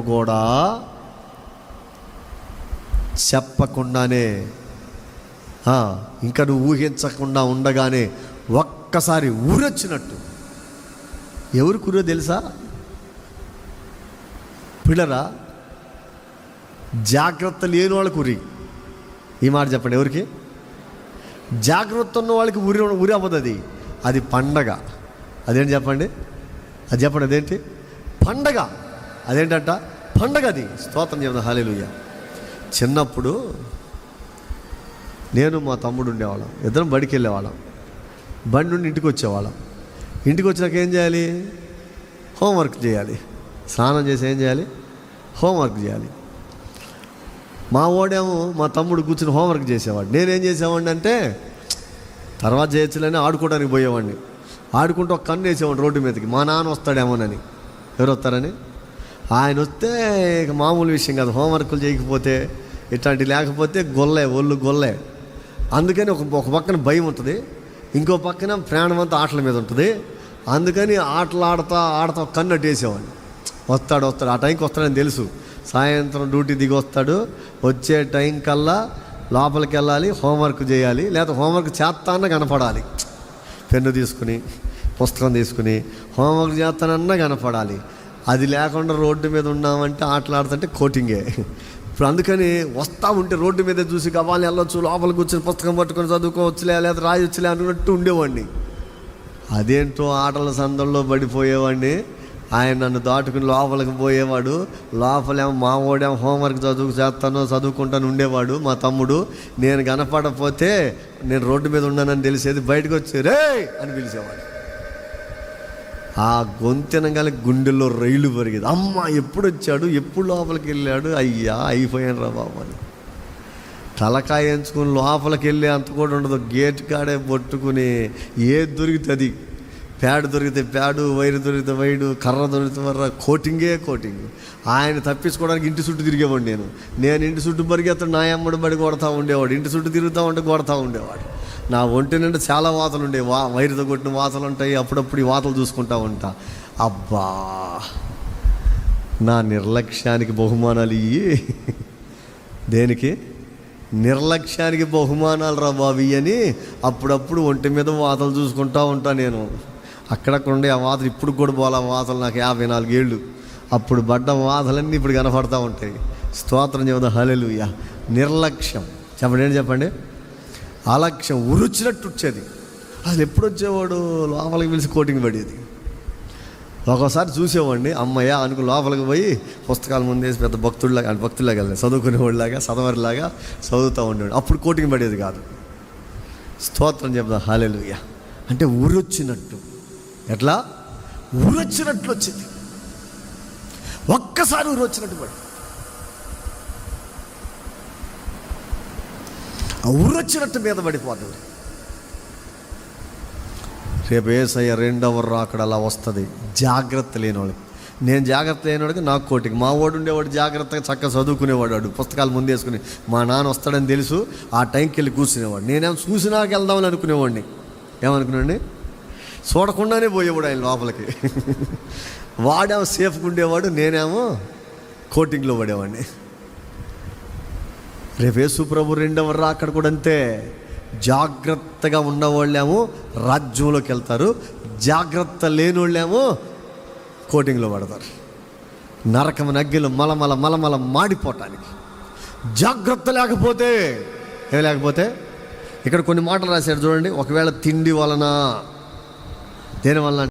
కూడా చెప్పకుండానే ఇంకా నువ్వు ఊహించకుండా ఉండగానే ఒక్కసారి ఊరొచ్చినట్టు. ఎవరు కురో తెలుసా? పిల్లరా జాగ్రత్త లేని వాళ్ళకి ఉరి ఈ మాట చెప్పండి ఎవరికి? జాగ్రత్త ఉన్న వాళ్ళకి ఉరి ఉరి అవ్వదు అది. అది పండగ. అదేంటి చెప్పండి? అది చెప్పండి అదేంటి? పండగ. అదేంటంట? పండగ అది స్తోత్రం చెప్తాను హాలేలుయ్య చిన్నప్పుడు నేను మా తమ్ముడు ఉండేవాళ్ళం. ఇద్దరం బడికి వెళ్ళేవాళ్ళం. బండి నుండి ఇంటికి వచ్చేవాళ్ళం. ఇంటికి వచ్చినాక ఏం చేయాలి? హోంవర్క్ చేయాలి. స్నానం చేసి ఏం చేయాలి? హోంవర్క్ చేయాలి. మా ఓడేమో మా తమ్ముడు కూర్చుని హోంవర్క్ చేసేవాడు. నేనేం చేసేవాడిని అంటే తర్వాత చేయొచ్చులని ఆడుకోవడానికి పోయేవాడిని. ఆడుకుంటూ ఒక కన్ను వేసేవాడిని రోడ్డు మీదకి. మా నాన్న వస్తాడేమోనని. ఎవరు వస్తారని? ఆయన వస్తే ఇక మామూలు విషయం కాదు. హోంవర్క్లు చేయకపోతే ఇట్లాంటి లేకపోతే గొల్లే ఒళ్ళు గొల్లే. అందుకని ఒక ఒక పక్కన భయం ఉంటుంది. ఇంకో పక్కన ప్రాణం అంతా ఆటల మీద ఉంటుంది. అందుకని ఆటలు ఆడతా ఆడతా కన్ను అట్టేసేవాడిని వస్తాడు వస్తాడు. ఆ టైంకి వస్తాడని తెలుసు. సాయంత్రం డ్యూటీ దిగి వస్తాడు. వచ్చే టైం కల్లా లోపలికి వెళ్ళాలి హోంవర్క్ చేయాలి లేదా హోంవర్క్ చేస్తానన్నా కనపడాలి. పెన్ను తీసుకుని పుస్తకం తీసుకుని హోంవర్క్ చేస్తానన్నా కనపడాలి. అది లేకుండా రోడ్డు మీద ఉన్నామంటే ఆటలాడుతుంటే కోటింగే. ఇప్పుడు అందుకని వస్తా ఉంటే రోడ్డు మీద చూసి కావాలి వెళ్ళొచ్చు లోపల కూర్చొని పుస్తకం పట్టుకొని చదువుకోవచ్చులే లేదా రాయొచ్చులే అనుకున్నట్టు ఉండేవాడిని. అదేంటో ఆటల సందల్లో పడిపోయేవాడిని. ఆయన నన్ను దాటుకుని లోపలికి పోయేవాడు. లోపలేమో మా వాడేమో హోంవర్క్ చదువు చేస్తాను చదువుకుంటాను ఉండేవాడు మా తమ్ముడు. నేను కనపడకపోతే నేను రోడ్డు మీద ఉన్నానని తెలిసేది బయటకు వచ్చి రే అని పిలిచేవాడు. ఆ గొంతెనగాలి గుండెల్లో రైలు పెరిగేది. అమ్మ ఎప్పుడు వచ్చాడు ఎప్పుడు లోపలికి వెళ్ళాడు? అయ్యా అయిపోయాను రా బాబు అని. తలకాయ ఎంచుకుని లోపలికి వెళ్ళే అంత కూడా ఉండదు. గేట్ కాడే పట్టుకుని ఏది దొరికితే అది. ప్యాడ్ దొరికితే ప్యాడు వైరు దొరికితే వైడు కర్ర దొరికితే వర్ర కోటింగే కోటింగ్. ఆయన తప్పించుకోవడానికి ఇంటి చుట్టూ తిరిగేవాడు నేను. నేను ఇంటి చుట్టూ పరిగెత్తాడు నా అమ్మడి బడి కొడతా ఉండేవాడు. ఇంటి చుట్టూ తిరుగుతూ ఉంటే కొడతా ఉండేవాడు. నా ఒంటి నుండి చాలా వాతలు ఉండే వా వైరుతో కొట్టిన వాతలు ఉంటాయి అప్పుడప్పుడు ఈ వాతలు చూసుకుంటా ఉంటా. అబ్బా! నా నిర్లక్ష్యానికి బహుమానాలు ఇయ్యి. దేనికి? నిర్లక్ష్యానికి బహుమానాలు రా బాబు అని అప్పుడప్పుడు ఒంటి మీద వాతలు చూసుకుంటా ఉంటా నేను. అక్కడక్కడ ఉండే ఆ వాతలు ఇప్పుడు కూడా పోలే ఆ వాతలు నాకు యాభై నాలుగేళ్ళు అప్పుడు పడ్డ వాతలన్నీ ఇప్పుడు కనపడతా ఉంటాయి. స్తోత్రం చెబుదా హలెలుయ్య నిర్లక్ష్యం. చెప్పండి ఏంటి చెప్పండి? అలక్ష్యం ఉరుచినట్టు వచ్చేది. అసలు ఎప్పుడు వచ్చేవాడు? లోపలికి పిలిచి కోటింగ్ పడేది. ఒక్కోసారి చూసేవాడిని అమ్మయ్య అనుకు లోపలికి పోయి పుస్తకాలు ముందేసి పెద్ద భక్తుడిలాగా అంటే భక్తులాగా వెళ్ళి చదువుకునేవాడిలాగా చదవరిలాగా చదువుతూ ఉండేవాడు అప్పుడు కోటింగ్ పడేది కాదు. స్తోత్రం చెప్దాం. హాలేలుయ్య అంటే ఊరొచ్చినట్టు ఎట్లా? ఊరొచ్చినట్లు వచ్చింది. ఒక్కసారి ఊరొచ్చినట్టు పడి ఆ మీద పడిపోతుంది రేపు ఏసయ్య రెండవ రాకడ అలా వస్తుంది. జాగ్రత్త లేనివాడికి నేను జాగ్రత్త లేనివాడికి నాకు కోటికి. మా వాడు ఉండేవాడు జాగ్రత్తగా చక్కగా చదువుకునేవాడు వాడు. పుస్తకాలు ముందేసుకుని. మా నాన్న వస్తాడని తెలుసు. ఆ టైంకి వెళ్ళి కూర్చునేవాడు. నేనేం చూసినాక వెళ్దామని అనుకునేవాడిని. ఏమనుకున్నాండి? చూడకుండానే పోయేవాడు ఆయన లోపలికి. వాడేమో సేఫ్గా ఉండేవాడు. నేనేమో కోటింగ్లో పడేవాడిని. రేపేసు ప్రభు రెండవ రాకడ కూడా అంతే. జాగ్రత్తగా ఉన్నవాళ్ళేమో రాజ్యంలోకి వెళ్తారు. జాగ్రత్త లేని వాళ్ళేమో కోటింగ్లో పడతారు. నరకం నగ్గిలు మలమల మలమల మాడిపోవటానికి. జాగ్రత్త లేకపోతే ఏ లేకపోతే? ఇక్కడ కొన్ని మాటలు రాశారు చూడండి. ఒకవేళ తిండి వలన దేని వలన